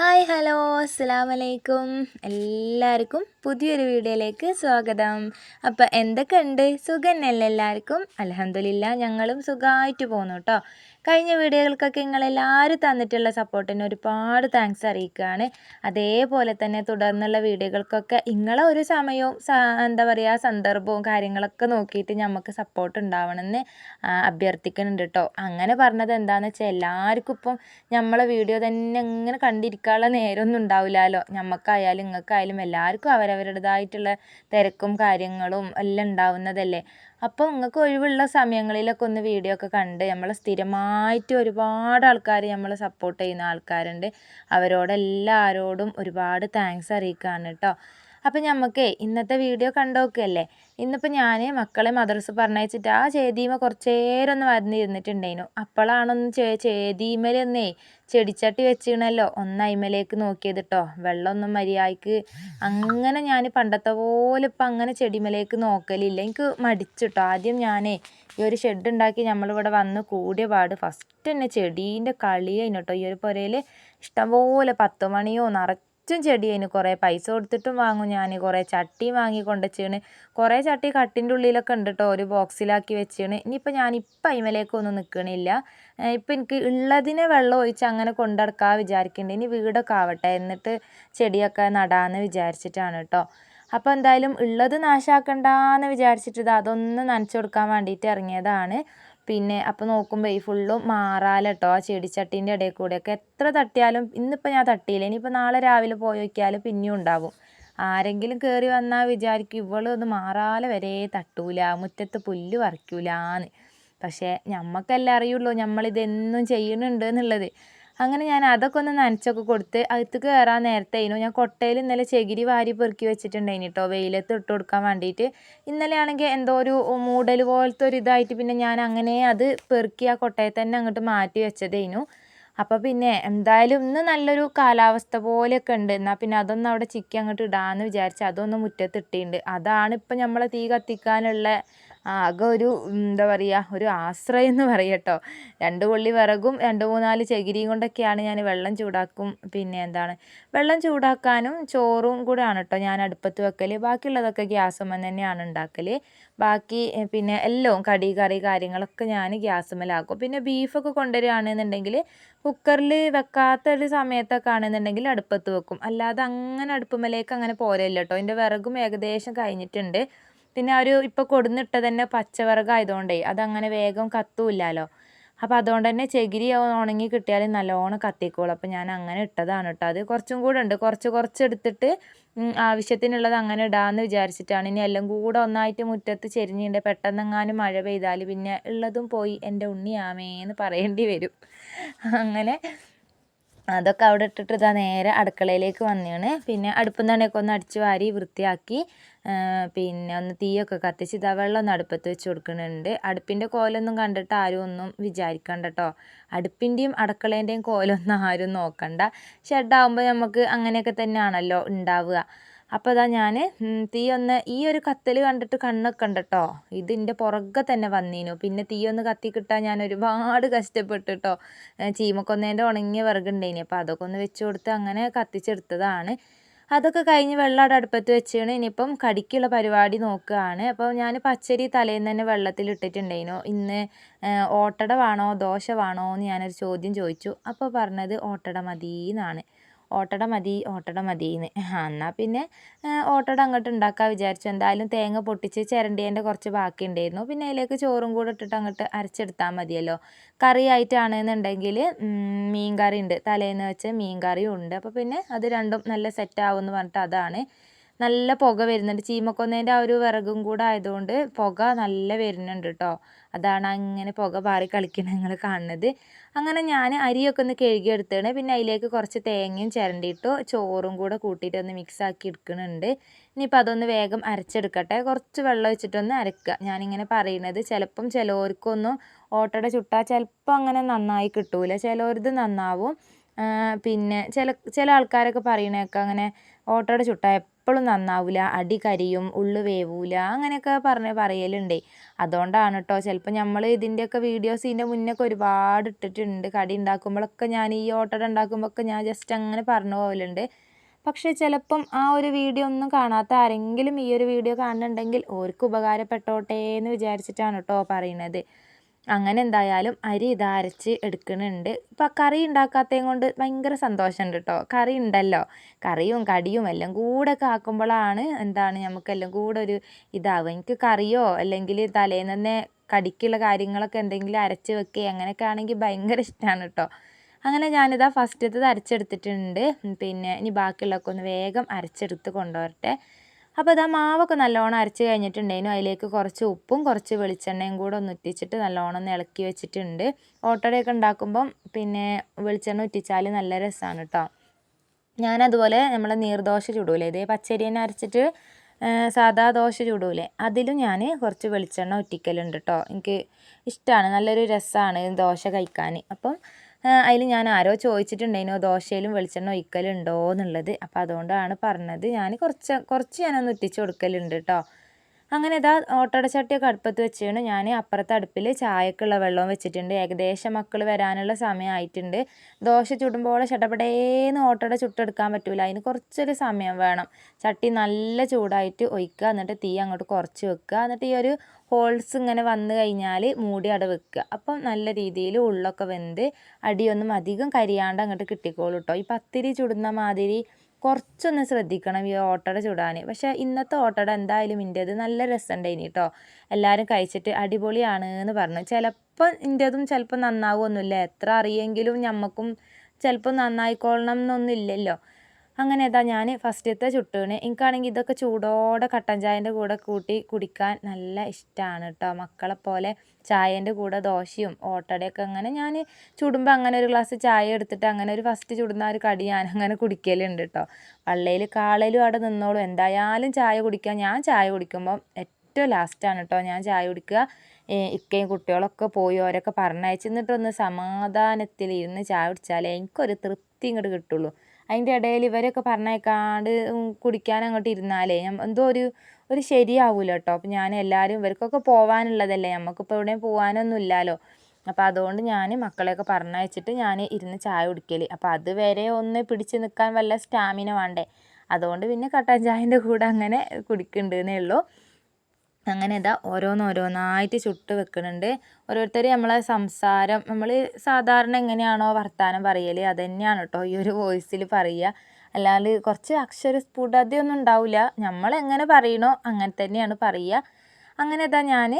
Hi hello അസ്സാം വലൈക്കും എല്ലാവർക്കും പുതിയൊരു വീഡിയോയിലേക്ക് സ്വാഗതം. അപ്പോൾ എന്തൊക്കെയുണ്ട്? സുഖന്നല്ലേ എല്ലാവർക്കും? അലഹമില്ല ഞങ്ങളും സുഖമായിട്ട് പോകുന്നു കേട്ടോ കഴിഞ്ഞ വീഡിയോകൾക്കൊക്കെ നിങ്ങളെല്ലാവരും തന്നിട്ടുള്ള സപ്പോർട്ടിന് ഒരുപാട് താങ്ക്സ് അറിയിക്കുകയാണ്. അതേപോലെ തന്നെ തുടർന്നുള്ള വീഡിയോകൾക്കൊക്കെ നിങ്ങളെ ഒരു സമയവും എന്താ പറയുക സന്ദർഭവും കാര്യങ്ങളൊക്കെ നോക്കിയിട്ട് നമുക്ക് സപ്പോർട്ട് ഉണ്ടാവണമെന്ന് അഭ്യർത്ഥിക്കുന്നുണ്ട് കേട്ടോ അങ്ങനെ പറഞ്ഞത് എന്താണെന്ന് വെച്ചാൽ എല്ലാവർക്കും ഇപ്പം നമ്മളെ വീഡിയോ തന്നെ ഇങ്ങനെ കണ്ടിരിക്കാനുള്ള നേരമൊന്നും ഉണ്ടാവില്ലല്ലോ നമുക്കായാലും നിങ്ങൾക്കായാലും എല്ലാവർക്കും അവരവരുടേതായിട്ടുള്ള തിരക്കും കാര്യങ്ങളും എല്ലാം ഉണ്ടാവുന്നതല്ലേ. അപ്പോൾ നിങ്ങൾക്ക് ഒഴിവുള്ള സമയങ്ങളിലൊക്കെ ഒന്ന് വീഡിയോ ഒക്കെ കണ്ട് നമ്മൾ സ്ഥിരമായിട്ട് ഒരുപാട് ആൾക്കാർ നമ്മളെ സപ്പോർട്ട് ചെയ്യുന്ന ആൾക്കാരുണ്ട്. അവരോടെല്ലാവരോടും ഒരുപാട് താങ്ക്സ് അറിയിക്കുകയാണ് കേട്ടോ അപ്പം നമുക്ക് ഇന്നത്തെ വീഡിയോ കണ്ടോക്കല്ലേ ഇന്നിപ്പോൾ ഞാൻ മക്കളെ മദർസ് പറഞ്ഞയച്ചിട്ട് ആ ചേതീമ കുറച്ചേരം ഒന്ന് വന്നിരുന്നിട്ടുണ്ടായിരുന്നു അപ്പോഴാണൊന്ന് ചേ ചേതീമലൊന്നേ ചെടിച്ചട്ടി വെച്ചിണല്ലോ ഒന്ന് അയിമലേക്ക് നോക്കിയത് കേട്ടോ വെള്ളമൊന്നും മര്യാദയ്ക്ക് അങ്ങനെ ഞാൻ പണ്ടത്തെ പോലെ ഇപ്പം അങ്ങനെ ചെടിമലേക്ക് നോക്കലില്ല. എനിക്ക് മടിച്ചിട്ടോ ആദ്യം ഞാനേ ഈ ഒരു ഷെഡ് ഉണ്ടാക്കി നമ്മളിവിടെ വന്ന് കൂടിയ പാട് ഫസ്റ്റ് തന്നെ ചെടീന്റെ കേട്ടോ ഈ ഒരു പുരയിൽ ഇഷ്ടംപോലെ പത്ത് മണിയോ നിറച്ച് ചുറ്റും ചെടി അതിന് കുറേ പൈസ കൊടുത്തിട്ടും വാങ്ങും ഞാൻ കുറേ ചട്ടി വാങ്ങിക്കൊണ്ട് വെച്ചാണ് കുറേ ചട്ടി കട്ടിന്റെ ഉള്ളിലൊക്കെ ഉണ്ട് കേട്ടോ ഒരു ബോക്സിലാക്കി വെച്ചാണ്. ഇനിയിപ്പോൾ ഞാനിപ്പോൾ അയിമലേക്കൊന്നും നിൽക്കണില്ല ഇപ്പം എനിക്ക് ഉള്ളതിനെ വെള്ളം ഒഴിച്ച് അങ്ങനെ കൊണ്ടടക്കാൻ വിചാരിക്കുന്നുണ്ട് ഇനി വീടൊക്കെ ആവട്ടെ. എന്നിട്ട് ചെടിയൊക്കെ നടാമെന്ന് വിചാരിച്ചിട്ടാണ് കേട്ടോ അപ്പോൾ എന്തായാലും ഉള്ളത് നാശാക്കണ്ടെന്ന് വിചാരിച്ചിട്ട് അതൊന്ന് നനച്ചു കൊടുക്കാൻ വേണ്ടിയിട്ട് ഇറങ്ങിയതാണ് പിന്നെ അപ്പോൾ നോക്കുമ്പോൾ ഈ ഫുള്ളും മാറാല കേട്ടോ ആ ചെടിച്ചട്ടീന്റെ ഇടയിൽ കൂടെയൊക്കെ എത്ര തട്ടിയാലും ഇന്നിപ്പോൾ ഞാൻ തട്ടിയില്ല. ഇനിയിപ്പോൾ നാളെ രാവിലെ പോയി നോക്കിയാൽ പിന്നെയും ഉണ്ടാവും. ആരെങ്കിലും കയറി വന്നാൽ വിചാരിക്കും ഇവളൊന്ന് മാറാല വരെ തട്ടൂല മുറ്റത്ത് പുല്ല് പറിക്കൂലാന്ന്. പക്ഷേ ഞമ്മക്കല്ലേ അറിയുള്ളൂ നമ്മളിതെന്നും ചെയ്യുന്നുണ്ട് എന്നുള്ളത്. അങ്ങനെ ഞാൻ അതൊക്കെ ഒന്ന് നനച്ചൊക്കെ കൊടുത്ത് അകത്ത് കയറാൻ നേരത്തേനു. ഞാൻ കൊട്ടയിൽ ഇന്നലെ ചകിരി വാരി പെറുക്കി വെച്ചിട്ടുണ്ടായിന് കേട്ടോ വെയിലത്ത് ഇട്ട് കൊടുക്കാൻ വേണ്ടിയിട്ട് ഇന്നലെ ആണെങ്കിൽ എന്തോ ഒരു മൂടൽ പോലത്തെ ഒരു ഇതായിട്ട് പിന്നെ ഞാൻ അങ്ങനെ അത് പെറുക്കി ആ കൊട്ടയിൽ തന്നെ അങ്ങോട്ട് മാറ്റി വെച്ചതേനു. അപ്പോൾ പിന്നെ എന്തായാലും ഇന്ന് നല്ലൊരു കാലാവസ്ഥ പോലെയൊക്കെ ഉണ്ട്. എന്നാൽ പിന്നെ അതൊന്നും അവിടെ ചിക്കി അങ്ങോട്ട് ഇടാമെന്ന് വിചാരിച്ച് അതൊന്ന് മുറ്റത്ത് ഇട്ടിട്ടുണ്ട് അതാണ് ഇപ്പം നമ്മളെ തീ കത്തിക്കാനുള്ള ആകെ ഒരു എന്താ പറയുക ഒരു ആശ്രയം എന്ന് പറയട്ടോ രണ്ട് കൊള്ളി വിറകും രണ്ട് മൂന്നാൽ ചകിരിയും കൊണ്ടൊക്കെയാണ് ഞാൻ വെള്ളം ചൂടാക്കും. പിന്നെ എന്താണ് വെള്ളം ചൂടാക്കാനും ചോറും കൂടെ ആണ് കേട്ടോ ഞാൻ അടുപ്പത്ത് വെക്കൽ ബാക്കിയുള്ളതൊക്കെ ഗ്യാസുമ്മ തന്നെയാണ് ഉണ്ടാക്കൽ ബാക്കി പിന്നെ എല്ലാം കടി കറി കാര്യങ്ങളൊക്കെ ഞാൻ ഗ്യാസുമ്മലാക്കും. പിന്നെ ബീഫൊക്കെ കൊണ്ടുവരികയാണെന്നുണ്ടെങ്കിൽ കുക്കറിൽ വെക്കാത്ത ഒരു സമയത്തൊക്കെ ആണെന്നുണ്ടെങ്കിൽ അടുപ്പത്ത് വെക്കും. അല്ലാതെ അങ്ങനെ അടുപ്പുമലേക്ക് അങ്ങനെ പോരല്ലോ കേട്ടോ. അതിന്റെ വിറകും ഏകദേശം കഴിഞ്ഞിട്ടുണ്ട്. പിന്നെ ഒരു ഇപ്പോൾ കൊടുന്നിട്ട തന്നെ പച്ചവിറകായതുകൊണ്ടേ അതങ്ങനെ വേഗം കത്തുമില്ലല്ലോ അപ്പോൾ അതുകൊണ്ട് തന്നെ ചകിരി ഉണങ്ങി കിട്ടിയാൽ നല്ലോണം കത്തിക്കോളും. അപ്പോൾ ഞാൻ അങ്ങനെ ഇട്ടതാണ് കേട്ടോ. അത് കുറച്ചും കൂടെ ഉണ്ട്. കുറച്ച് കുറച്ച് എടുത്തിട്ട് ആവശ്യത്തിനുള്ളത് അങ്ങനെ ഇടാമെന്ന് വിചാരിച്ചിട്ടാണ്. ഇനി എല്ലാം കൂടെ ഒന്നായിട്ട് മുറ്റത്ത് ചെരിഞ്ഞിട്ടുണ്ട് പെട്ടെന്നെങ്ങാനും മഴ പെയ്താൽ പിന്നെ ഉള്ളതും പോയി എന്റെ ഉണ്ണിയാമേന്ന് പറയേണ്ടി വരും. അങ്ങനെ അതൊക്കെ അവിടെ ഇട്ടിട്ട് ഇതാ നേരെ അടുക്കളയിലേക്ക് വന്നതാണ് പിന്നെ അടുപ്പം തന്നെയൊക്കെ ഒന്ന് അടിച്ചു വാരി വൃത്തിയാക്കി പിന്നെ ഒന്ന് തീയൊക്കെ കത്തിച്ച് ഇതാ വെള്ളം ഒന്ന് അടുപ്പത്ത് വെച്ച് കൊടുക്കുന്നുണ്ട്. അടുപ്പിന്റെ കോലൊന്നും കണ്ടിട്ട് ആരും ഒന്നും വിചാരിക്കണ്ട കേട്ടോ അടുപ്പിന്റെയും അടുക്കളേന്റെയും കോലൊന്നും ആരും നോക്കണ്ട. ഷെഡാകുമ്പോൾ നമുക്ക് അങ്ങനെയൊക്കെ തന്നെയാണല്ലോ ഉണ്ടാവുക. അപ്പോൾ അതാ ഞാൻ തീ ഒന്ന് ഈ ഒരു കത്തൽ കണ്ടിട്ട് കണ്ണൊക്കെ ഉണ്ട് കേട്ടോ ഇതിന്റെ പുറകെ തന്നെ വന്നീനു. പിന്നെ തീ ഒന്ന് കത്തി കിട്ടാൻ ഞാൻ ഒരുപാട് കഷ്ടപ്പെട്ടു കേട്ടോ ചീമക്കൊന്നേന്റെ ഉണങ്ങിയ വിറകുണ്ടേനി അപ്പോൾ അതൊക്കെ ഒന്ന് വെച്ച് കൊടുത്ത് അങ്ങനെ കത്തിച്ചെടുത്തതാണ്. അതൊക്കെ കഴിഞ്ഞ് വെള്ളം അവിടെ അടുപ്പത്ത് വെച്ചാണ്. ഇനിയിപ്പം കടിക്കുള്ള പരിപാടി നോക്കുകയാണ് അപ്പോൾ ഞാൻ പച്ചരി തലേന്ന് തന്നെ വെള്ളത്തിൽ ഇട്ടിട്ടുണ്ടായിരുന്നു ഇന്ന് ഓട്ടട വേണോ ദോശ വേണോ എന്ന് ഞാനൊരു ചോദ്യം ചോദിച്ചു. അപ്പോൾ പറഞ്ഞത് ഓട്ടട മതി എന്നാണ് ഓട്ടട മതി ഓട്ടട മതി എന്ന് എന്നാൽ പിന്നെ ഓട്ടട അങ്ങോട്ട് ഉണ്ടാക്കാൻ വിചാരിച്ചു. എന്തായാലും തേങ്ങ പൊട്ടിച്ച് ചിരണ്ടിയതിന്റെ കുറച്ച് ബാക്കി ഉണ്ടായിരുന്നു പിന്നെ അതിലേക്ക് ചോറും കൂടെ ഇട്ടിട്ട് അങ്ങോട്ട് അരച്ചെടുത്താൽ മതിയല്ലോ. കറി ആയിട്ടാണെന്നുണ്ടെങ്കിൽ മീൻ കറി ഉണ്ട്. തലേന്ന് വെച്ച മീൻ കറിയും ഉണ്ട്. അപ്പോൾ പിന്നെ അത് രണ്ടും നല്ല സെറ്റ് ആവുമെന്ന് പറഞ്ഞിട്ട് അതാണ്. നല്ല പുക വരുന്നുണ്ട്. ചീമക്കൊന്നേന്റെ ആ ഒരു വിറകും കൂടെ ആയതുകൊണ്ട് പുക നല്ല വരുന്നുണ്ട് കേട്ടോ അതാണ് അങ്ങനെ പുക പാറി കളിക്കുന്നത് നിങ്ങൾ കാണുന്നത്. അങ്ങനെ ഞാൻ അരിയൊക്കെ ഒന്ന് കഴുകിയെടുത്താണ്. പിന്നെ അതിലേക്ക് കുറച്ച് തേങ്ങയും ചിരണ്ടിയിട്ടു ചോറും കൂടെ കൂട്ടിയിട്ട് ഒന്ന് മിക്സ് ആക്കി എടുക്കുന്നുണ്ട് ഇനിയിപ്പോൾ അതൊന്ന് വേഗം അരച്ചെടുക്കട്ടെ. കുറച്ച് വെള്ളം വെച്ചിട്ടൊന്ന് അരക്കുക. ഞാനിങ്ങനെ പറയുന്നത് ചിലപ്പം ചിലവർക്കൊന്നും ഓട്ടട ചുട്ടാൽ ചിലപ്പോൾ അങ്ങനെ നന്നായി കിട്ടൂല. ചിലവരത് നന്നാവും. പിന്നെ ചില ചില ആൾക്കാരൊക്കെ പറയണേക്കെ അങ്ങനെ ഓട്ടോടെ ചുട്ടാൽ എപ്പോഴും നന്നാവില്ല അടി കരിയും ഉള്ളു വേവൂല അങ്ങനെയൊക്കെ പറഞ്ഞ് പറയലുണ്ട്. അതുകൊണ്ടാണ് കേട്ടോ ചിലപ്പോൾ നമ്മൾ ഇതിന്റെയൊക്കെ വീഡിയോസ് ഇതിന്റെ മുന്നൊക്കെ ഒരുപാട് ഇട്ടിട്ടുണ്ട്. കടി ഉണ്ടാക്കുമ്പോഴൊക്കെ ഞാൻ ഈ ഓട്ടട ഉണ്ടാക്കുമ്പോഴൊക്കെ ഞാൻ ജസ്റ്റ് അങ്ങനെ പറഞ്ഞു പോകലുണ്ട് പക്ഷേ ചിലപ്പം ആ ഒരു വീഡിയോ ഒന്നും കാണാത്ത ആരെങ്കിലും ഈ ഒരു വീഡിയോ കാണുന്നുണ്ടെങ്കിൽ ഓർക്ക് ഉപകാരപ്പെട്ടോട്ടേ എന്ന് വിചാരിച്ചിട്ടാണ് കേട്ടോ പറയുന്നത് അങ്ങനെ എന്തായാലും അരി ഇത് അരച്ച് എടുക്കുന്നുണ്ട് ഇപ്പം കറി ഉണ്ടാക്കാത്തതും കൊണ്ട് ഭയങ്കര സന്തോഷമുണ്ട് കേട്ടോ കറി ഉണ്ടല്ലോ. കറിയും കടിയും എല്ലാം കൂടെ ഒക്കെ ആക്കുമ്പോഴാണ് എന്താണ് നമുക്കെല്ലാം കൂടെ ഒരു ഇതാവുക. എനിക്ക് കറിയോ അല്ലെങ്കിൽ തലേന്ന് തന്നെ കടിക്കുള്ള കാര്യങ്ങളൊക്കെ എന്തെങ്കിലും അരച്ച് വെക്കുക അങ്ങനെയൊക്കെ ആണെങ്കിൽ ഭയങ്കര ഇഷ്ടമാണ് കേട്ടോ അങ്ങനെ ഞാനിതാ ഫസ്റ്റത്തത് അരച്ചെടുത്തിട്ടുണ്ട്. പിന്നെ ഇനി ബാക്കിയുള്ളതൊക്കെ ഒന്ന് വേഗം അരച്ചെടുത്ത് കൊണ്ടുവരട്ടെ. അപ്പോൾ ഇതാ മാവൊക്കെ നല്ലോണം അരച്ച് കഴിഞ്ഞിട്ടുണ്ടെങ്കിലും അതിലേക്ക് കുറച്ച് ഉപ്പും കുറച്ച് വെളിച്ചെണ്ണയും കൂടെ ഒന്ന് ഉറ്റിച്ചിട്ട് നല്ലോണം ഒന്ന് ഇളക്കി വെച്ചിട്ടുണ്ട്. ഓട്ടടയൊക്കെ ഉണ്ടാക്കുമ്പം പിന്നെ വെളിച്ചെണ്ണ ഉറ്റിച്ചാൽ നല്ല രസമാണ് കേട്ടോ ഞാനതുപോലെ നമ്മൾ നീർദോശ ചുടൂലേ ഇതേ പച്ചരി തന്നെ അരച്ചിട്ട് സാധാ ദോശ ചുടൂലേ അതിലും ഞാൻ കുറച്ച് വെളിച്ചെണ്ണ ഉറ്റിക്കലുണ്ട് കേട്ടോ എനിക്ക് ഇഷ്ടമാണ് നല്ലൊരു രസമാണ് ദോശ കഴിക്കാൻ അപ്പം അതിൽ ഞാൻ ആരോ ചോദിച്ചിട്ടുണ്ടായിരുന്നു ദോശയിലും വെളിച്ചെണ്ണ ഒഴിക്കലുണ്ടോ എന്നുള്ളത്. അപ്പോൾ അതുകൊണ്ടാണ് പറഞ്ഞത്. ഞാൻ കുറച്ച് കുറച്ച് ഞാനൊന്ന് ഉറ്റിച്ച് കൊടുക്കലുണ്ട് കേട്ടോ അങ്ങനെ ഇതാ ഓട്ടോടെ ചട്ടിയൊക്കെ അടുപ്പത്ത് വെച്ചാണ് ഞാൻ അപ്പുറത്തെ അടുപ്പിൽ ചായക്കുള്ള വെള്ളവും വെച്ചിട്ടുണ്ട്. ഏകദേശം മക്കൾ വരാനുള്ള സമയമായിട്ടുണ്ട്. ദോശ ചുടുമ്പോൾ ചട്ടപ്പടേന്ന് ഓട്ടോടെ ചുട്ടെടുക്കാൻ പറ്റൂല. അതിന് കുറച്ചൊരു സമയം വേണം. ചട്ടി നല്ല ചൂടായിട്ട് ഒഴിക്കുക. എന്നിട്ട് തീ അങ്ങോട്ട് കുറച്ച് വെക്കുക. എന്നിട്ട് ഈ ഒരു ഹോൾസ് ഇങ്ങനെ വന്നു കഴിഞ്ഞാൽ മൂടി അട വെക്കുക. അപ്പം നല്ല രീതിയിൽ ഉള്ളൊക്കെ വെന്ത് അടിയൊന്നും അധികം കരിയാണ്ട് അങ്ങോട്ട് കിട്ടിക്കോളൂ കേട്ടോ ഈ പത്തിരി ചുടുന്ന മാതിരി കുറച്ചൊന്ന് ശ്രദ്ധിക്കണം ഈ ഓട്ടട ചുടാൻ. പക്ഷേ ഇന്നത്തെ ഓട്ടട എന്തായാലും ഇന്റേത് നല്ല രസമുണ്ടായിനി കേട്ടോ എല്ലാവരും കഴിച്ചിട്ട് അടിപൊളിയാണ് എന്ന് പറഞ്ഞു. ചിലപ്പോൾ ഇന്റേതും ചിലപ്പോൾ നന്നാവുമൊന്നുമില്ല എത്ര അറിയെങ്കിലും ഞമ്മക്കും ചിലപ്പോൾ നന്നായിക്കൊള്ളണം എന്നൊന്നും ഇല്ലല്ലോ അങ്ങനെ ഇതാ ഞാൻ ഫസ്റ്റത്തെ ചുട്ടുകണ് എനിക്കാണെങ്കിൽ ഇതൊക്കെ ചൂടോടെ കട്ടൻ ചായന്റെ കൂടെ കൂട്ടി കുടിക്കാൻ നല്ല ഇഷ്ടമാണ് കേട്ടോ മക്കളെ പോലെ ചായേന്റെ കൂടെ ദോശയും ഓട്ടടയൊക്കെ അങ്ങനെ ഞാൻ ചുടുമ്പോൾ അങ്ങനെ ഒരു ഗ്ലാസ് ചായ എടുത്തിട്ട് അങ്ങനെ ഒരു ഫസ്റ്റ് ചുടുന്ന ഒരു കടി ഞാൻ അങ്ങനെ കുടിക്കലുണ്ട് കേട്ടോ വള്ളയിൽ കാളയിലും അവിടെ നിന്നോളും. എന്തായാലും ചായ കുടിക്കാൻ ഞാൻ ചായ കുടിക്കുമ്പോൾ ഏറ്റവും ലാസ്റ്റാണ് കേട്ടോ ഞാൻ ചായ കുടിക്കുക. ഇക്കയും കുട്ടികളൊക്കെ പോയി ഓരൊക്കെ പറഞ്ഞയച്ച് എന്നിട്ടൊന്ന് സമാധാനത്തിൽ ഇരുന്ന് ചായ കുടിച്ചാലേ എനിക്കൊരു തൃപ്തി ഇങ്ങോട്ട് കിട്ടുള്ളൂ. അതിന്റെ ഇടയിൽ ഇവരൊക്കെ പറഞ്ഞേക്കാണ്ട് കുടിക്കാൻ അങ്ങോട്ട് ഇരുന്നാലേ എന്തോ ഒരു ഒരു ശരിയാവില്ല കേട്ടോ അപ്പം ഞാൻ എല്ലാവരും ഇവർക്കൊക്കെ പോകാനുള്ളതല്ലേ നമുക്കിപ്പോൾ എവിടെയും പോകാനൊന്നും ഇല്ലല്ലോ അപ്പോൾ അതുകൊണ്ട് ഞാൻ മക്കളെയൊക്കെ പറഞ്ഞയച്ചിട്ട് ഞാൻ ഇരുന്ന് ചായ കുടിക്കൽ അപ്പോൾ അതുവരെ ഒന്ന് പിടിച്ച് നിൽക്കാൻ വല്ല സ്റ്റാമിന വേണ്ടേ. അതുകൊണ്ട് പിന്നെ കട്ടൻ ചായന്റെ കൂടെ അങ്ങനെ കുടിക്കുന്നുണ്ടെന്നേ ഉള്ളൂ. അങ്ങനെ ഇതാ ഓരോന്നോരോന്നായിട്ട് ചുട്ട് വെക്കുന്നുണ്ട് ഓരോരുത്തർ നമ്മളെ സംസാരം നമ്മൾ സാധാരണ എങ്ങനെയാണോ വർത്താനം പറയൽ അത് തന്നെയാണ് കേട്ടോ ഈ ഒരു വോയിസിൽ പറയുക അല്ലാതെ കുറച്ച് അക്ഷര സ്ഫുടതയൊന്നും ഉണ്ടാവില്ല നമ്മൾ എങ്ങനെ പറയണോ അങ്ങനെ തന്നെയാണ് പറയുക അങ്ങനെ ഇതാ ഞാൻ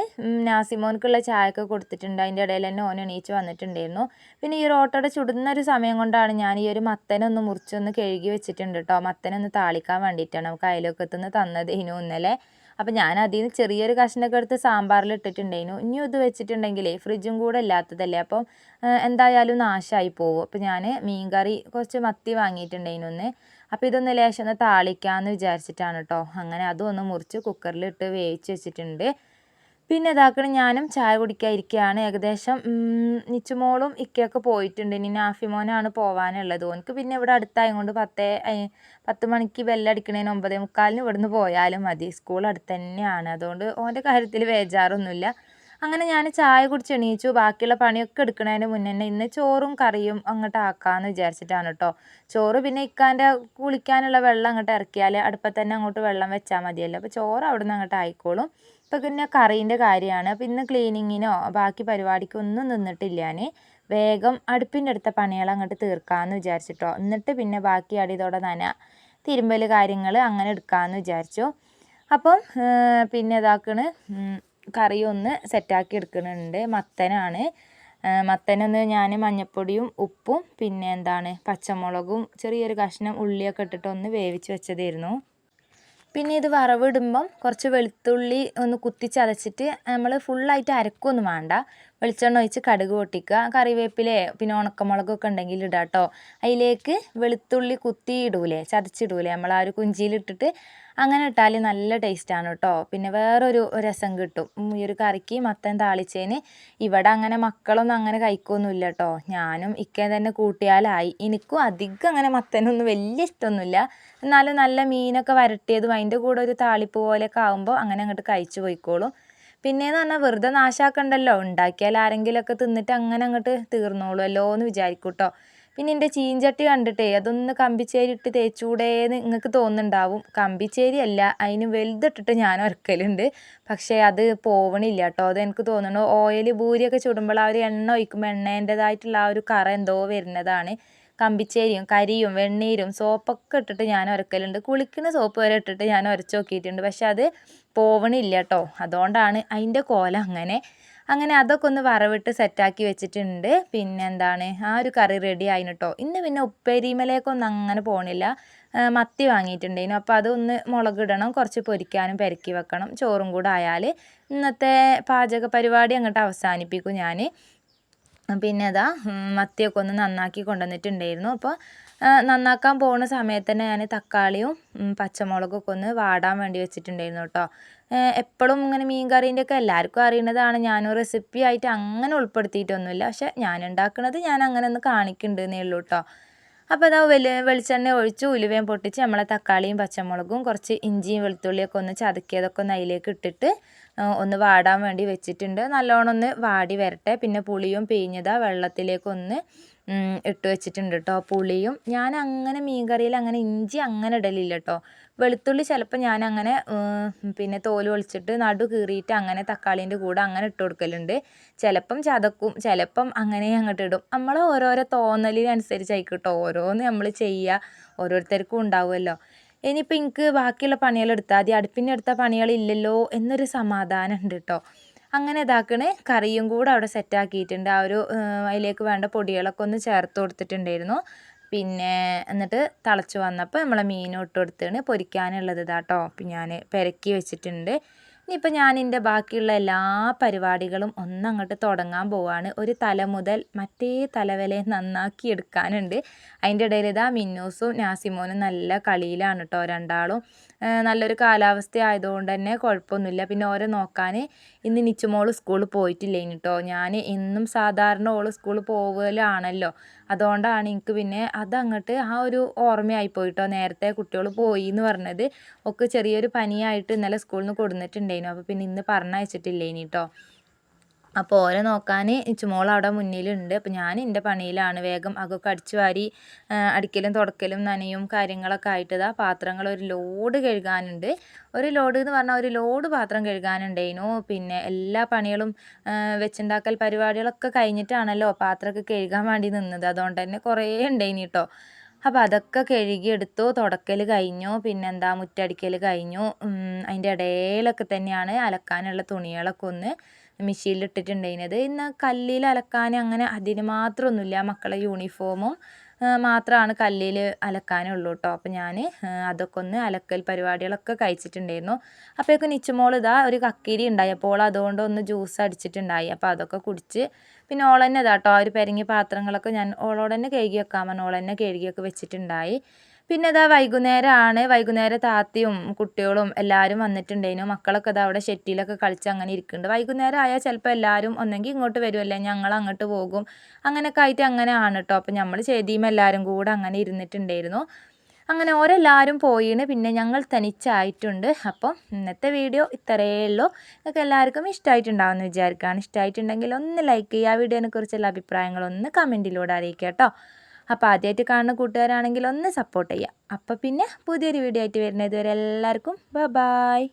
നാസിമോൻക്കുള്ള ചായയൊക്കെ കൊടുത്തിട്ടുണ്ട്. അതിന്റെ ഇടയിൽ തന്നെ ഓൻ എണീച്ച് വന്നിട്ടുണ്ടായിരുന്നു. പിന്നെ ഈ റോട്ടോടെ ചുടുന്ന ഒരു സമയം കൊണ്ടാണ് ഞാൻ ഈ ഒരു മത്തനൊന്ന് മുറിച്ചൊന്ന് കഴുകി വെച്ചിട്ടുണ്ട് കേട്ടോ മത്തനൊന്ന് താളിക്കാൻ വേണ്ടിയിട്ടാണ്. നമുക്ക് അയലൊക്കത്തുനിന്ന് തന്നത് ഇനു ഇന്നലെ അപ്പം ഞാൻ അതിൽ നിന്ന് ചെറിയൊരു കഷ്ണൊക്കെ എടുത്ത് സാമ്പാറിൽ ഇട്ടിട്ടുണ്ടായിരുന്നു. ഇനിയും ഇത് വെച്ചിട്ടുണ്ടെങ്കിലേ ഫ്രിഡ്ജും കൂടെ ഇല്ലാത്തതല്ലേ? അപ്പം എന്തായാലും നാശമായി പോകും അപ്പം ഞാൻ മീൻ കറി കുറച്ച് മത്തി വാങ്ങിയിട്ടുണ്ടായിരുന്നു ഒന്ന് അപ്പോൾ ഇതൊന്ന് ലേശം ഒന്ന് താളിക്കാമെന്ന് വിചാരിച്ചിട്ടാണ് കേട്ടോ അങ്ങനെ അതും ഒന്ന് മുറിച്ച് കുക്കറിലിട്ട് വേവിച്ച് വെച്ചിട്ടുണ്ട്. പിന്നെ ഇതാക്കണം ഞാനും ചായ കുടിക്കാതിരിക്കുകയാണ് ഏകദേശം നിച്ചുമോളും ഇക്കയൊക്കെ പോയിട്ടുണ്ട്. ഇനി നാഫിമോനാണ് പോകാനുള്ളത് ഓനക്ക് പിന്നെ ഇവിടെ അടുത്തായതുകൊണ്ട് പത്തേ പത്ത് മണിക്ക് ബെല്ലടിക്കണേന് ഒമ്പതേ മുക്കാലിന് ഇവിടുന്ന് പോയാലും മതി. സ്കൂൾ അടുത്ത് തന്നെയാണ് അതുകൊണ്ട് ഓന്റെ കാര്യത്തിൽ വേജാറൊന്നുമില്ല അങ്ങനെ ഞാൻ ചായ കുടിച്ച് എണീച്ചു. ബാക്കിയുള്ള പണിയൊക്കെ എടുക്കുന്നതിന് മുന്നേ തന്നെ ഇന്ന് ചോറും കറിയും അങ്ങോട്ട് ആക്കാമെന്ന് വിചാരിച്ചിട്ടാണ് കേട്ടോ ചോറ് പിന്നെ ഇക്കാന്റെ കുളിക്കാനുള്ള വെള്ളം അങ്ങോട്ട് ഇറക്കിയാൽ അടുപ്പത്ത് തന്നെ അങ്ങോട്ട് വെള്ളം വെച്ചാൽ മതിയല്ലോ. അപ്പോൾ ചോറ് അവിടെ നിന്ന് അങ്ങോട്ട് ആയിക്കോളും. ഇപ്പോൾ പിന്നെ കറീന്റെ കാര്യമാണ്. അപ്പം ഇന്ന് ക്ലീനിങ്ങിനോ ബാക്കി പരിപാടിക്കോ ഒന്നും നിന്നിട്ടില്ല ഞാൻ വേഗം അടുപ്പിന്റെ അടുത്ത പണികൾ അങ്ങോട്ട് തീർക്കാമെന്ന് വിചാരിച്ചിട്ടോ. എന്നിട്ട് പിന്നെ ബാക്കി അടിതോടെ നന തിരുമ്പൽ കാര്യങ്ങൾ അങ്ങനെ എടുക്കാമെന്ന് വിചാരിച്ചു. അപ്പം പിന്നെ ഇതാക്കണ് കറി ഒന്ന് സെറ്റാക്കി എടുക്കുന്നുണ്ട് മത്തനാണ്. മത്തനെന്ന് ഞാൻ മഞ്ഞപ്പൊടിയും ഉപ്പും പിന്നെ എന്താണ് പച്ചമുളകും ചെറിയൊരു കഷ്ണം ഉള്ളിയൊക്കെ ഇട്ടിട്ട് ഒന്ന് വേവിച്ച് വെച്ചതായിരുന്നു. പിന്നെ ഇത് വറവിടുമ്പം കുറച്ച് വെളുത്തുള്ളി ഒന്ന് കുത്തി ചതച്ചിട്ട് നമ്മൾ ഫുള്ളായിട്ട് അരക്കുകയൊന്നും വേണ്ട. വെളിച്ചെണ്ണ ഒഴിച്ച് കടുക് പൊട്ടിക്കുക. കറിവേപ്പില പിന്നെ ഉണക്കമുളകൊക്കെ ഉണ്ടെങ്കിൽ ഇടാം കേട്ടോ അതിലേക്ക് വെളുത്തുള്ളി കുത്തി ഇടൂലേ ചതച്ചിടൂലേ. നമ്മൾ ആ ഒരു കുഞ്ചിയിലിട്ടിട്ട് അങ്ങനെ ഇട്ടാൽ നല്ല ടേസ്റ്റാണ് കേട്ടോ പിന്നെ വേറൊരു രസം കിട്ടും. ഈ ഒരു കറിക്ക് മത്തൻ താളിച്ചതിന് ഇവിടെ അങ്ങനെ മക്കളൊന്നും അങ്ങനെ കഴിക്കൊന്നുമില്ല കേട്ടോ ഞാനും ഇക്കേ തന്നെ കൂട്ടിയാലായി. എനിക്കും അധികം അങ്ങനെ മത്തനൊന്നും വലിയ ഇഷ്ടമൊന്നുമില്ല. എന്നാലും നല്ല മീനൊക്കെ വരട്ടിയതും അതിന്റെ കൂടെ ഒരു താളിപ്പ് പോലെയൊക്കെ ആകുമ്പോൾ അങ്ങനെ അങ്ങോട്ട് കഴിച്ചു പോയിക്കോളും. പിന്നെയെന്ന് പറഞ്ഞാൽ വെറുതെ നാശാക്കണ്ടല്ലോ. ഉണ്ടാക്കിയാൽ ആരെങ്കിലുമൊക്കെ തിന്നിട്ട് അങ്ങനെ അങ്ങോട്ട് തീർന്നോളുമല്ലോ എന്ന് വിചാരിക്കും കേട്ടോ പിന്നെ എന്റെ ചീഞ്ചട്ടി കണ്ടിട്ടേ അതൊന്ന് കമ്പിച്ചേരി ഇട്ട് തേച്ചൂടേന്ന് നിങ്ങൾക്ക് തോന്നുന്നുണ്ടാവും. കമ്പിച്ചേരി അല്ല അതിന് വലുതിട്ടിട്ട് ഞാൻ ഉരക്കലുണ്ട് പക്ഷേ അത് പോവണില്ല കേട്ടോ അത് എനിക്ക് തോന്നുന്നു ഓയിൽ ഭൂരിയൊക്കെ ചുടുമ്പോൾ ആ ഒരു എണ്ണ ഒഴിക്കുമ്പോൾ എണ്ണേന്റെതായിട്ടുള്ള ആ ഒരു കറ എന്തോ വരുന്നതാണ്. കമ്പിച്ചേരിയും കരിയും വെണ്ണീരും സോപ്പൊക്കെ ഇട്ടിട്ട് ഞാൻ ഉരക്കലുണ്ട്. കുളിക്കുന്ന സോപ്പ് വരെ ഇട്ടിട്ട് ഞാൻ ഉരച്ച് നോക്കിയിട്ടുണ്ട്. പക്ഷെ അത് പോവണില്ല കേട്ടോ അതുകൊണ്ടാണ് അതിന്റെ കോല അങ്ങനെ അങ്ങനെ അതൊക്കെ ഒന്ന് വറവിട്ട് സെറ്റാക്കി വെച്ചിട്ടുണ്ട്. പിന്നെ എന്താണ് ആ ഒരു കറി റെഡി ആയിന് കേട്ടോ ഇന്ന് പിന്നെ ഉപ്പേരിമലേക്കൊന്നും അങ്ങനെ പോണില്ല. മത്തി വാങ്ങിയിട്ടുണ്ടായിരുന്നു അപ്പോൾ അതൊന്ന് മുളകിടണം കുറച്ച് പൊരിക്കാനും പെരക്കി വെക്കണം. ചോറും കൂടെ ആയാൽ ഇന്നത്തെ പാചക പരിപാടി അങ്ങോട്ട് അവസാനിപ്പിക്കും ഞാൻ പിന്നെ അതാ മത്തിയൊക്കെ ഒന്ന് നന്നാക്കി കൊണ്ടുവന്നിട്ടുണ്ടായിരുന്നു. അപ്പോൾ നന്നാക്കാൻ പോകുന്ന സമയത്ത് തന്നെ ഞാൻ തക്കാളിയും പച്ചമുളകൊക്കെ ഒന്ന് വാടാൻ വേണ്ടി വെച്ചിട്ടുണ്ടായിരുന്നു കേട്ടോ. എപ്പോഴും ഇങ്ങനെ മീൻ കറീന്റെ ഒക്കെ എല്ലാവർക്കും അറിയുന്നതാണ്. ഞാനും റെസിപ്പി ആയിട്ട് അങ്ങനെ ഉൾപ്പെടുത്തിയിട്ടൊന്നുമില്ല. പക്ഷെ ഞാൻ ഉണ്ടാക്കുന്നത് ഞാൻ അങ്ങനെ ഒന്ന് കാണിക്കുന്നുണ്ടെന്നേ ഉള്ളൂ കേട്ടോ. അപ്പോൾ അതാ വെൽ വെളിച്ചെണ്ണ ഒഴിച്ച് ഉലുവയും പൊട്ടിച്ച് നമ്മളെ തക്കാളിയും പച്ചമുളകും കുറച്ച് ഇഞ്ചിയും വെളുത്തുള്ളിയൊക്കെ ഒന്ന് ചതക്കിയതൊക്കെ ഒന്ന് അതിലേക്ക് ഇട്ടിട്ട് ഒന്ന് വാടാൻ വേണ്ടി വെച്ചിട്ടുണ്ട്. നല്ലോണം ഒന്ന് വാടി വരട്ടെ. പിന്നെ പുളിയും പിഴിഞ്ഞതാ വെള്ളത്തിലേക്കൊന്ന് ഇട്ട് വെച്ചിട്ടുണ്ട് കേട്ടോ പുളിയും. ഞാൻ അങ്ങനെ മീൻ കറിയിൽ അങ്ങനെ ഇഞ്ചി അങ്ങനെ ഇടലില്ല കേട്ടോ വെളുത്തുള്ളി ചിലപ്പോൾ ഞാൻ അങ്ങനെ പിന്നെ തോൽ ഒളിച്ചിട്ട് നടു കീറിയിട്ട് അങ്ങനെ തക്കാളീന്റെ കൂടെ അങ്ങനെ ഇട്ട് കൊടുക്കലുണ്ട്. ചിലപ്പം ചതക്കും ചിലപ്പം അങ്ങനെ അങ്ങോട്ട് ഇടും. നമ്മൾ ഓരോരോ തോന്നലിനനുസരിച്ചായിരിക്കും കേട്ടോ ഓരോന്ന് നമ്മൾ ചെയ്യുക ഓരോരുത്തർക്കും ഉണ്ടാവുമല്ലോ ഇനിയിപ്പോൾ എനിക്ക് ബാക്കിയുള്ള പണികൾ എടുത്താൽ മതി. അടുപ്പിന്റെ അടുത്ത പണികളില്ലല്ലോ എന്നൊരു സമാധാനം ഉണ്ട് കേട്ടോ അങ്ങനെ ഇതാക്കണേ. കറിയും കൂടെ അവിടെ സെറ്റാക്കിയിട്ടുണ്ട് ആ ഒരു അതിലേക്ക് വേണ്ട പൊടികളൊക്കെ ഒന്ന് ചേർത്ത് കൊടുത്തിട്ടുണ്ടായിരുന്നു. പിന്നെ എന്നിട്ട് തിളച്ച് വന്നപ്പോൾ നമ്മളെ മീനും ഇട്ട് കൊടുത്താണ് പൊരിക്കാനുള്ളത് ഇതാട്ടോ ഞാൻ പെരക്കി വെച്ചിട്ടുണ്ട്. ഇനിയിപ്പോൾ ഞാൻ എന്റെ ബാക്കിയുള്ള എല്ലാ പരിപാടികളും ഒന്നങ്ങോട്ട് തുടങ്ങാൻ പോവാണ്. ഒരു തല മുതൽ മറ്റേ തല വരെ നന്നാക്കി എടുക്കാനുണ്ട്. അതിന്റെ ഇടയിൽ ഇതാ മിന്നൂസും നാസിമോനും നല്ല കളിയിലാണ് കേട്ടോ രണ്ടാളും. നല്ലൊരു കാലാവസ്ഥ ആയതുകൊണ്ട് തന്നെ കുഴപ്പമൊന്നുമില്ല. പിന്നെ ഓരെ നോക്കാൻ ഇന്ന് നിച്ചുമോൾ സ്കൂളിൽ പോയിട്ടില്ലേ കേട്ടോ ഞാൻ എന്നും സാധാരണ ഓൾ സ്കൂളിൽ പോകലാണല്ലോ അതുകൊണ്ടാണ് എനിക്ക് പിന്നെ അതങ്ങോട്ട് ആ ഒരു ഓർമ്മയായി പോയിട്ടോ. നേരത്തെ കുട്ടികൾ പോയി എന്ന് പറഞ്ഞത്. ഒക്കെ ചെറിയൊരു പനിയായിട്ട് ഇന്നലെ സ്കൂളിൽ നിന്ന് കൊടുന്നിട്ടുണ്ടായിരുന്നു. അപ്പോൾ പിന്നെ ഇന്ന് പറഞ്ഞയച്ചിട്ടില്ലേനി കേട്ടോ അപ്പോൾ ഓരെ നോക്കാൻ ഇച്ചുമോൾ അവിടെ മുന്നിലുണ്ട്. അപ്പോൾ ഞാൻ എന്റെ പണിയിലാണ് വേഗം അകൊക്കെ അടിച്ചു വാരി അടിക്കലും തുടക്കലും നനയും കാര്യങ്ങളൊക്കെ ആയിട്ട് ഇതാ പാത്രങ്ങൾ ഒരു ലോഡ് കഴുകാനുണ്ട്. ഒരു ലോഡ് എന്ന് പറഞ്ഞാൽ ഒരു ലോഡ് പാത്രം കഴുകാനുണ്ടേനു. പിന്നെ എല്ലാ പണികളും വെച്ചുണ്ടാക്കൽ പരിപാടികളൊക്കെ കഴിഞ്ഞിട്ടാണല്ലോ പാത്രമൊക്കെ കഴുകാൻ വേണ്ടി നിന്നത്. അതുകൊണ്ട് തന്നെ കുറേ ഉണ്ടായിനി കേട്ടോ അപ്പോൾ അതൊക്കെ കഴുകിയെടുത്തു തുടക്കൽ കഴിഞ്ഞു പിന്നെന്താ മുറ്റടിക്കൽ കഴിഞ്ഞു. അതിന്റെ ഇടയിലൊക്കെ തന്നെയാണ് അലക്കാനുള്ള തുണികളൊക്കെ ഒന്ന് മെഷീനിൽ ഇട്ടിട്ടുണ്ടായിരുന്നത് ഇന്ന് കല്ലിൽ അലക്കാൻ അങ്ങനെ അതിന് മാത്രമൊന്നുമില്ല മക്കളെ യൂണിഫോമും മാത്രമാണ് കല്ലിൽ അലക്കാനുള്ളൂ കേട്ടോ അപ്പോൾ ഞാൻ അതൊക്കെ ഒന്ന് അലക്കൽ പരിപാടികളൊക്കെ കഴിച്ചിട്ടുണ്ടായിരുന്നു. അപ്പോഴേക്കും നിച്ചുമോൾ ഇതാ ഒരു കക്കിരി ഉണ്ടായി. അപ്പോൾ അതുകൊണ്ട് ഒന്ന് ജ്യൂസ് അടിച്ചിട്ടുണ്ടായി. അപ്പോൾ അതൊക്കെ കുടിച്ച് പിന്നെ ഓൾ തന്നെ ഇതാട്ടോ ആ ഒരു പെരങ്ങിയ പാത്രങ്ങളൊക്കെ ഞാൻ ഓളോട് തന്നെ കഴുകി വെക്കാൻ പറഞ്ഞു. ഓൾ കഴുകിയൊക്കെ വെച്ചിട്ടുണ്ടായി. പിന്നെ ഇതാ വൈകുന്നേരമാണ് വൈകുന്നേരം താത്തയും കുട്ടികളും എല്ലാവരും വന്നിട്ടുണ്ടായിരുന്നു മക്കളൊക്കെ ഇതാ അവിടെ ഷെറ്റിലൊക്കെ കളിച്ച് അങ്ങനെ ഇരിക്കുന്നുണ്ട് വൈകുന്നേരം ആയാൽ ചിലപ്പോൾ എല്ലാവരും ഒന്നെങ്കിൽ ഇങ്ങോട്ട് വരുമല്ലേ ഞങ്ങൾ അങ്ങോട്ട് പോകും. അങ്ങനെയൊക്കെ ആയിട്ട് അങ്ങനെ ആണ് കേട്ടോ അപ്പം നമ്മൾ ചെയ്തിയും എല്ലാവരും കൂടെ അങ്ങനെ ഇരുന്നിട്ടുണ്ടായിരുന്നു അങ്ങനെ ഓരെല്ലാവരും പോയിന് പിന്നെ ഞങ്ങൾ തനിച്ചായിട്ടുണ്ട്. അപ്പം ഇന്നത്തെ വീഡിയോ ഇത്രയേ ഉള്ളൂ. നിങ്ങൾക്ക് എല്ലാവർക്കും ഇഷ്ടമായിട്ടുണ്ടാവുമെന്ന് വിചാരിക്കുകയാണ് ഇഷ്ടമായിട്ടുണ്ടെങ്കിൽ ഒന്ന് ലൈക്ക് ചെയ്യുക. ആ വീഡിയോനെക്കുറിച്ചുള്ള അഭിപ്രായങ്ങളൊന്ന് കമന്റിലൂടെ അറിയിക്കുക കേട്ടോ അപ്പോൾ ആദ്യമായിട്ട് കാണുന്ന കൂട്ടുകാരാണെങ്കിൽ ഒന്ന് സപ്പോർട്ട് ചെയ്യുക. അപ്പോൾ പിന്നെ പുതിയൊരു വീഡിയോ ആയിട്ട് വരുന്നത് വരെ എല്ലാവർക്കും ബ ബായ്